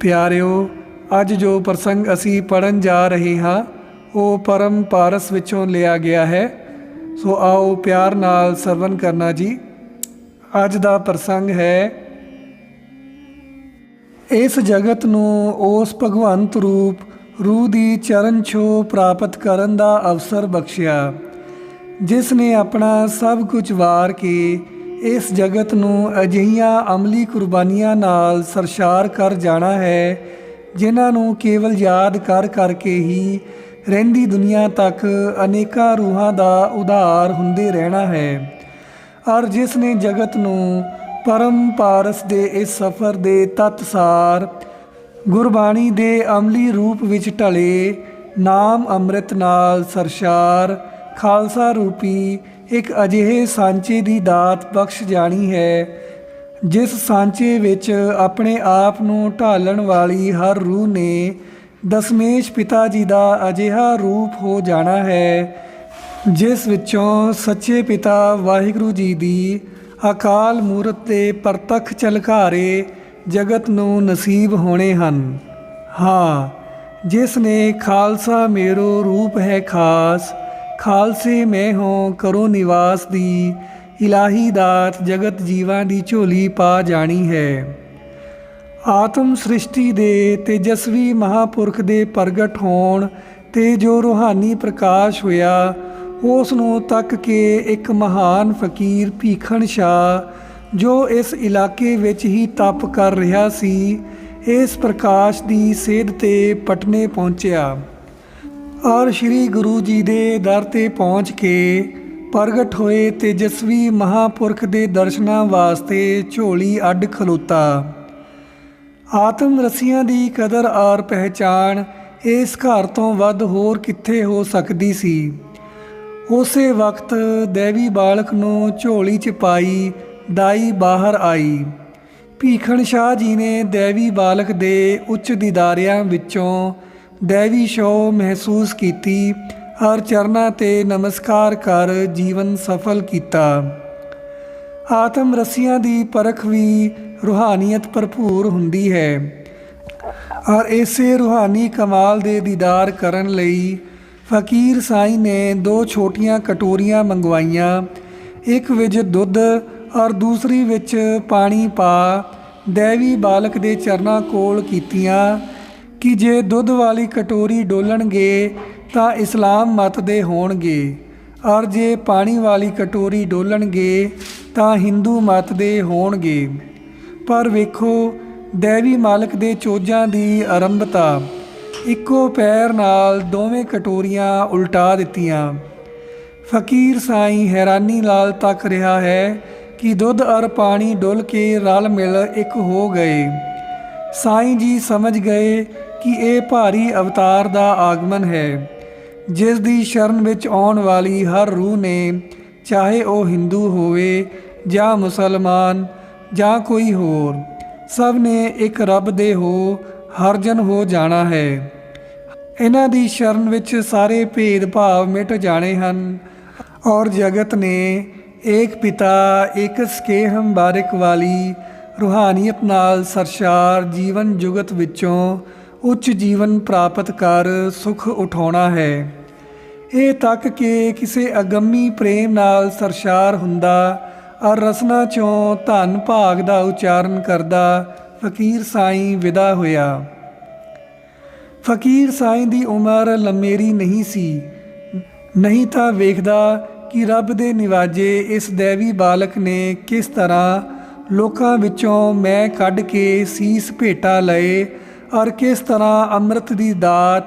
ਪਿਆਰਿਓ, ਅੱਜ ਜੋ ਪ੍ਰਸੰਗ ਅਸੀਂ ਪੜਨ ਜਾ ਰਹੇ ਹਾਂ, ਉਹ ਪਰਮ ਪਾਰਸ ਵਿੱਚੋਂ ਲਿਆ ਗਿਆ ਹੈ। ਸੋ ਆਓ ਪਿਆਰ ਨਾਲ ਸਰਵਨ ਕਰਨਾ ਜੀ। ਅੱਜ ਦਾ ਪ੍ਰਸੰਗ ਹੈ, ਇਸ ਜਗਤ ਨੂੰ ਉਸ ਭਗਵੰਤ ਰੂਪ, ਰੂਹ ਦੀ ਚਰਨ ਛੋਹ ਪ੍ਰਾਪਤ ਕਰਨ ਦਾ ਅਵਸਰ ਬਖਸ਼ਿਆ, ਜਿਸ ਨੇ ਆਪਣਾ ਸਭ ਕੁਝ ਵਾਰ ਕੇ ਇਸ ਜਗਤ ਨੂੰ ਅਜਿਹੀਆਂ ਅਮਲੀ ਕੁਰਬਾਨੀਆਂ ਨਾਲ ਸਰਸ਼ਾਰ ਕਰ ਜਾਣਾ ਹੈ, ਜਿਨ੍ਹਾਂ ਨੂੰ ਕੇਵਲ ਯਾਦ ਕਰ ਕਰਕੇ ਹੀ ਰਹਿੰਦੀ ਦੁਨੀਆ ਤੱਕ ਅਨੇਕਾਂ ਰੂਹਾਂ ਦਾ ਉਧਾਰ ਹੁੰਦੇ ਰਹਿਣਾ ਹੈ। ਔਰ ਜਿਸ ਨੇ ਜਗਤ ਨੂੰ ਪਰਮ ਪਾਰਸ ਦੇ ਇਸ ਸਫ਼ਰ ਦੇ ਤਤਸਾਰ ਗੁਰਬਾਣੀ ਦੇ ਅਮਲੀ ਰੂਪ ਵਿੱਚ ਢਲੇ, ਨਾਮ ਅੰਮ੍ਰਿਤ ਨਾਲ ਸਰਸ਼ਾਰ ਖਾਲਸਾ ਰੂਪੀ ਇੱਕ ਅਜਿਹੇ ਸਾਂਚੇ ਦੀ ਦਾਤ ਬਖਸ਼ ਜਾਣੀ ਹੈ, ਜਿਸ ਸਾਂਚੇ ਵਿੱਚ ਆਪਣੇ ਆਪ ਨੂੰ ਢਾਲਣ ਵਾਲੀ ਹਰ ਰੂਹ ਨੇ ਦਸਮੇਸ਼ ਪਿਤਾ ਜੀ ਦਾ ਅਜਿਹਾ ਰੂਪ ਹੋ ਜਾਣਾ ਹੈ, ਜਿਸ ਵਿੱਚੋਂ ਸੱਚੇ ਪਿਤਾ ਵਾਹਿਗੁਰੂ ਜੀ ਦੀ ਅਕਾਲ ਮੂਰਤ ਤੇ ਪ੍ਰਤੱਖ ਝਲਕਾਰੇ ਜਗਤ ਨੂੰ ਨਸੀਬ ਹੋਣੇ ਹਨ। ਹਾਂ, ਜਿਸ ਨੇ ਖਾਲਸਾ ਮੇਰੋ ਰੂਪ ਹੈ ਖਾਸ ਖਾਲਸੇ ਮੈਂ ਹੋਂ ਕਰੋ ਨਿਵਾਸ ਦੀ, ਇਲਾਹੀ ਦਾਤ ਜਗਤ ਜੀਵਾਂ ਦੀ ਝੋਲੀ ਪਾ ਜਾਣੀ ਹੈ। ਆਤਮ ਸ੍ਰਿਸ਼ਟੀ ਦੇ ਤੇਜਸਵੀ ਮਹਾਪੁਰਖ ਦੇ ਪ੍ਰਗਟ ਹੋਣ ਤੇ ਜੋ ਰੂਹਾਨੀ ਪ੍ਰਕਾਸ਼ ਹੋਇਆ ਉਸ ਨੂੰ ਤੱਕ ਕੇ ਇੱਕ ਮਹਾਨ ਫਕੀਰ ਭੀਖਣ ਸ਼ਾ ਜੋ ਇਸ ਇਲਾਕੇ ਵਿੱਚ ਹੀ ਤਪ ਕਰ ਰਿਹਾ ਸੀ, ਇਸ ਪ੍ਰਕਾਸ਼ ਦੀ ਸੇਧ ਤੇ ਪਟਨੇ ਪਹੁੰਚਿਆ। ਔਰ ਸ੍ਰੀ ਗੁਰੂ ਜੀ ਦੇ ਦਰ ਤੇ ਪਹੁੰਚ ਕੇ ਪ੍ਰਗਟ ਹੋਏ ਤੇਜਸਵੀ ਮਹਾਪੁਰਖ ਦੇ ਦਰਸ਼ਨਾਂ ਵਾਸਤੇ ਝੋਲੀ ਅੱਡ ਖਲੋਤਾ। ਆਤਮ ਰਸੀਆਂ ਦੀ ਕਦਰ ਔਰ ਪਹਿਚਾਨ ਇਸ ਘਰ ਤੋਂ ਵੱਧ ਹੋਰ ਕਿੱਥੇ ਹੋ ਸਕਦੀ ਸੀ? ਉਸੇ ਵਕਤ ਦੇਵੀ ਬਾਲਕ ਨੂੰ ਝੋਲੀ 'ਚ ਪਾਈ ਦਾਈ ਬਾਹਰ ਆਈ। ਭੀਖਣ ਸ਼ਾਹ ਜੀ ਨੇ ਦੇਵੀ ਬਾਲਕ ਦੇ ਉੱਚ ਦੀਦਾਰਿਆਂ ਵਿੱਚੋਂ ਦੇਵੀ ਸ਼ੋ ਮਹਿਸੂਸ ਕੀਤੀ ਔਰ ਚਰਨਾਂ ਤੇ ਨਮਸਕਾਰ ਕਰ ਜੀਵਨ ਸਫਲ ਕੀਤਾ। ਆਤਮ ਰਸੀਆਂ ਦੀ ਪਰਖ ਵੀ ਰੂਹਾਨੀਅਤ ਭਰਪੂਰ ਹੁੰਦੀ ਹੈ। ਔਰ ਇਸੇ ਰੂਹਾਨੀ ਕਮਾਲ ਦੇ ਦੀਦਾਰ ਕਰਨ ਲਈ ਫਕੀਰ ਸਾਈਂ ਨੇ ਦੋ ਛੋਟੀਆਂ ਕਟੋਰੀਆਂ ਮੰਗਵਾਈਆਂ, ਇੱਕ ਵਿੱਚ ਦੁੱਧ ਔਰ ਦੂਸਰੀ ਵਿੱਚ ਪਾਣੀ ਪਾ ਦੇਵੀ ਬਾਲਕ ਦੇ ਚਰਨਾਂ ਕੋਲ ਕੀਤੀਆਂ। ਕਿ ਜੇ ਦੁੱਧ ਵਾਲੀ ਕਟੋਰੀ ਡੋਲਣਗੇ ਤਾਂ ਇਸਲਾਮ ਮਤ ਦੇ ਹੋਣਗੇ। ਔਰ ਜੇ ਪਾਣੀ ਵਾਲੀ ਕਟੋਰੀ ਡੋਲਣਗੇ ਤਾਂ ਹਿੰਦੂ ਮਤ ਦੇ ਹੋਣਗੇ। ਪਰ ਵੇਖੋ, ਦੇਵੀ ਮਾਲਕ ਦੇ ਚੋਜਾਂ ਦੀ ਆਰੰਭਤਾ। ਇੱਕੋ ਪੈਰ ਨਾਲ ਦੋਵੇਂ ਕਟੋਰੀਆਂ ਉਲਟਾ ਦਿੱਤੀਆਂ। ਫਕੀਰ ਸਾਈਂ ਹੈਰਾਨੀ ਨਾਲ ਤੱਕ ਰਿਹਾ ਹੈ ਕਿ ਦੁੱਧ ਔਰ ਪਾਣੀ ਡੁੱਲ ਕੇ ਰਲ ਮਿਲ ਇੱਕ ਹੋ ਗਏ। ਸਾਈਂ ਜੀ ਸਮਝ ਗਏ ਕਿ ਇਹ ਭਾਰੀ ਅਵਤਾਰ ਦਾ ਆਗਮਨ ਹੈ, ਜਿਸ ਦੀ ਸ਼ਰਨ ਵਿੱਚ ਆਉਣ ਵਾਲੀ ਹਰ ਰੂਹ ਨੇ, ਚਾਹੇ ਉਹ ਹਿੰਦੂ ਹੋਵੇ ਜਾਂ ਮੁਸਲਮਾਨ ਜਾਂ ਕੋਈ ਹੋਰ, ਸਭ ਨੇ ਇੱਕ ਰੱਬ ਦੇ ਹੋ, ਹਰਜਨ ਹੋ ਜਾਣਾ ਹੈ। ਇਹਨਾਂ ਦੀ ਸ਼ਰਨ ਵਿੱਚ ਸਾਰੇ ਭੇਦਭਾਵ ਮਿਟ ਜਾਣੇ ਹਨ ਔਰ ਜਗਤ ਨੇ ਏਕ ਪਿਤਾ ਇੱਕ ਸਕੇਹਮ ਬਾਰਿਕ ਵਾਲੀ ਰੂਹਾਨੀਅਤ ਨਾਲ ਸਰਸ਼ਾਰ ਜੀਵਨ ਜੁਗਤ ਵਿੱਚੋਂ ਉੱਚ ਜੀਵਨ ਪ੍ਰਾਪਤ ਕਰ ਸੁਖ ਉਠਾਉਣਾ ਹੈ। ਇਹ ਤੱਕ ਕਿ ਕਿਸੇ ਅਗੰਮੀ ਪ੍ਰੇਮ ਨਾਲ ਸਰਸ਼ਾਰ ਹੁੰਦਾ ਔਰ ਰਸਨਾ ਚੋਂ ਧਨ ਭਾਗ ਦਾ ਉਚਾਰਨ ਕਰਦਾ ਫਕੀਰ ਸਾਈਂ ਵਿਦਾ ਹੋਇਆ। ਫਕੀਰ ਸਾਈਂ ਦੀ ਉਮਰ ਲੰਮੇਰੀ ਨਹੀਂ ਸੀ। ਨਹੀਂ ਤਾਂ ਵੇਖਦਾ ਕਿ ਰੱਬ ਦੇ ਨਿਵਾਜੇ ਇਸ ਦੇਵੀ ਬਾਲਕ ਨੇ ਕਿਸ ਤਰ੍ਹਾਂ ਲੋਕਾਂ ਵਿੱਚੋਂ ਮੈਂ ਕੱਢ ਕੇ ਸੀਸ ਭੇਟਾ ਲਏ ਔਰ ਕਿਸ ਤਰ੍ਹਾਂ ਅੰਮ੍ਰਿਤ ਦੀ ਦਾਤ,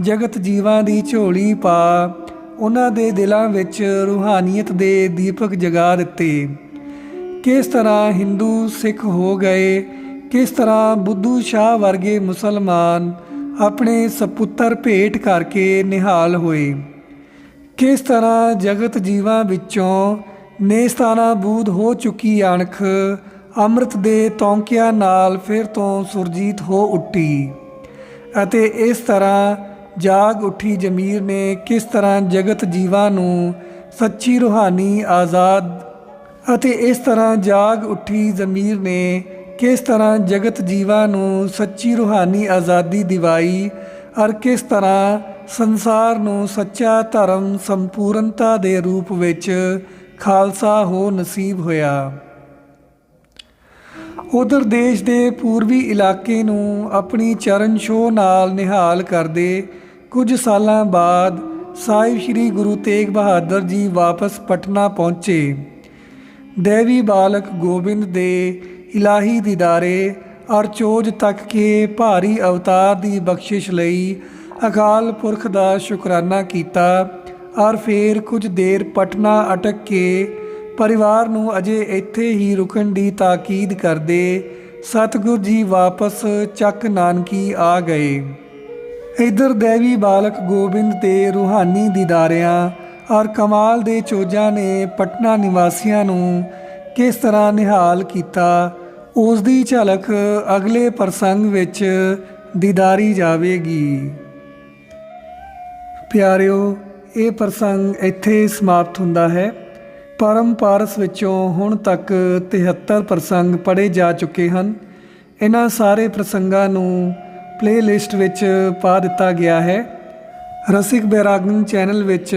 ਜਗਤ ਜੀਵਾਂ ਦੀ ਝੋਲੀ ਪਾ, ਉਹਨਾਂ ਦੇ ਦਿਲਾਂ ਵਿੱਚ ਰੂਹਾਨੀਅਤ ਦੇ ਦੀਪਕ ਜਗਾ ਦਿੱਤੇ। ਕਿਸ ਤਰ੍ਹਾਂ ਹਿੰਦੂ ਸਿੱਖ ਹੋ ਗਏ, ਕਿਸ ਤਰ੍ਹਾਂ ਬੁੱਧੂ ਸ਼ਾਹ ਵਰਗੇ ਮੁਸਲਮਾਨ ਆਪਣੇ ਸਪੁੱਤਰ ਭੇਟ ਕਰਕੇ ਨਿਹਾਲ ਹੋਏ। ਕਿਸ ਤਰ੍ਹਾਂ ਜਗਤ ਜੀਵਾਂ ਵਿੱਚੋਂ ਨੇਸਤਾਨਾ ਬੂਦ ਹੋ ਚੁੱਕੀ ਅਣਖ ਅੰਮ੍ਰਿਤ ਦੇ ਤੌਂਕਿਆਂ ਨਾਲ ਫਿਰ ਤੋਂ ਸੁਰਜੀਤ ਹੋ ਉੱਠੀ ਅਤੇ ਇਸ ਤਰ੍ਹਾਂ ਜਾਗ ਉੱਠੀ ਜਮੀਰ ਨੇ ਕਿਸ ਤਰ੍ਹਾਂ ਜਗਤ ਜੀਵਾਂ ਨੂੰ ਸੱਚੀ ਰੂਹਾਨੀ ਆਜ਼ਾਦ ਅਤੇ ਇਸ ਤਰ੍ਹਾਂ ਜਾਗ ਉੱਠੀ ਜ਼ਮੀਰ ਨੇ ਕਿਸ ਤਰ੍ਹਾਂ ਜਗਤ ਜੀਵਾਂ ਨੂੰ ਸੱਚੀ ਰੂਹਾਨੀ ਆਜ਼ਾਦੀ ਦਿਵਾਈ ਔਰ ਕਿਸ ਤਰ੍ਹਾਂ ਸੰਸਾਰ ਨੂੰ ਸੱਚਾ ਧਰਮ ਸੰਪੂਰਨਤਾ ਦੇ ਰੂਪ ਵਿੱਚ ਖਾਲਸਾ ਹੋ ਨਸੀਬ ਹੋਇਆ। ਉਧਰ ਦੇਸ਼ ਦੇ ਪੂਰਬੀ ਇਲਾਕੇ ਨੂੰ ਆਪਣੀ ਚਰਨ ਛੋਹ ਨਾਲ ਨਿਹਾਲ ਕਰਦੇ ਕੁਝ ਸਾਲਾਂ ਬਾਅਦ ਸਾਹਿਬ ਸ੍ਰੀ ਗੁਰੂ ਤੇਗ ਬਹਾਦਰ ਜੀ ਵਾਪਸ ਪਟਨਾ ਪਹੁੰਚੇ। ਦੇਵੀ ਬਾਲਕ ਗੋਬਿੰਦ ਦੇ ਇਲਾਹੀ ਦੀਦਾਰੇ ਔਰ ਚੋਜ ਤੱਕ ਕੇ ਭਾਰੀ ਅਵਤਾਰ ਦੀ ਬਖਸ਼ਿਸ਼ ਲਈ ਅਕਾਲ ਪੁਰਖ ਦਾ ਸ਼ੁਕਰਾਨਾ ਕੀਤਾ। ਔਰ ਫੇਰ ਕੁਝ ਦੇਰ ਪਟਨਾ ਅਟਕ ਕੇ ਪਰਿਵਾਰ ਨੂੰ ਅਜੇ ਇੱਥੇ ਹੀ ਰੁਕਣ ਦੀ ਤਾਕੀਦ ਕਰਦੇ ਸਤਿਗੁਰ ਜੀ ਵਾਪਸ ਚੱਕ ਨਾਨਕੀ ਆ ਗਏ। ਇਧਰ ਦੇਵੀ ਬਾਲਕ ਗੋਬਿੰਦ ਦੇ ਰੂਹਾਨੀ ਦੀਦਾਰਿਆਂ, ਔਰ ਕਮਾਲ ਦੇ ਚੋਜਾਂ ਨੇ ਪਟਨਾ ਨਿਵਾਸੀਆਂ ਨੂੰ ਕਿਸ ਤਰ੍ਹਾਂ ਨਿਹਾਲ ਕੀਤਾ, ਉਸ ਦੀ ਝਲਕ ਅਗਲੇ ਪ੍ਰਸੰਗ ਵਿੱਚ ਦੀਦਾਰੀ ਜਾਵੇਗੀ। ਪਿਆਰਿਓ, ਇਹ ਪ੍ਰਸੰਗ ਇੱਥੇ ਸਮਾਪਤ ਹੁੰਦਾ ਹੈ। ਪਰਮ ਪਾਰਸ ਵਿੱਚੋਂ ਹੁਣ ਤੱਕ 73 ਪ੍ਰਸੰਗ ਪੜ੍ਹੇ ਜਾ ਚੁੱਕੇ ਹਨ। ਇਹਨਾਂ ਸਾਰੇ ਪ੍ਰਸੰਗਾਂ ਨੂੰ ਪਲੇਲਿਸਟ ਵਿੱਚ ਪਾ ਦਿੱਤਾ ਗਿਆ ਹੈ। ਰਸਿਕ ਬੈਰਾਗਨ ਚੈਨਲ ਵਿੱਚ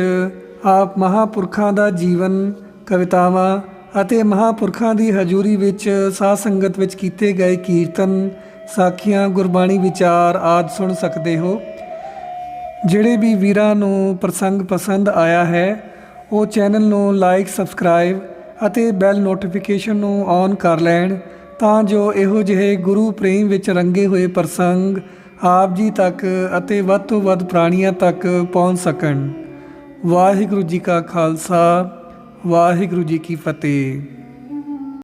ਆਪ ਮਹਾਪੁਰਖਾਂ ਦਾ ਜੀਵਨ, ਕਵਿਤਾਵਾਂ ਅਤੇ ਮਹਾਪੁਰਖਾਂ ਦੀ ਹਜ਼ੂਰੀ ਵਿੱਚ ਸਾਧ ਸੰਗਤ ਵਿੱਚ ਕੀਤੇ ਗਏ ਕੀਰਤਨ, ਸਾਖੀਆਂ, ਗੁਰਬਾਣੀ ਵਿਚਾਰ ਆਦਿ ਸੁਣ ਸਕਦੇ ਹੋ। ਜਿਹੜੇ ਵੀ ਵੀਰਾਂ ਨੂੰ ਪ੍ਰਸੰਗ ਪਸੰਦ ਆਇਆ ਹੈ ਉਹ ਚੈਨਲ ਨੂੰ ਲਾਈਕ, ਸਬਸਕ੍ਰਾਈਬ ਅਤੇ ਬੈਲ ਨੋਟੀਫਿਕੇਸ਼ਨ ਨੂੰ ਔਨ ਕਰ ਲੈਣ ਤਾਂ ਜੋ ਇਹੋ ਜਿਹੇ ਗੁਰੂ ਪ੍ਰੇਮ ਵਿੱਚ ਰੰਗੇ ਹੋਏ ਪ੍ਰਸੰਗ ਆਪ ਜੀ ਤੱਕ ਅਤੇ ਵੱਧ ਤੋਂ ਵੱਧ ਪ੍ਰਾਣੀਆਂ ਤੱਕ ਪਹੁੰਚ ਸਕਣ। ਵਾਹਿਗੁਰੂ ਜੀ ਕਾ ਖਾਲਸਾ, ਵਾਹਿਗੁਰੂ ਜੀ ਕੀ ਫਤਿਹ।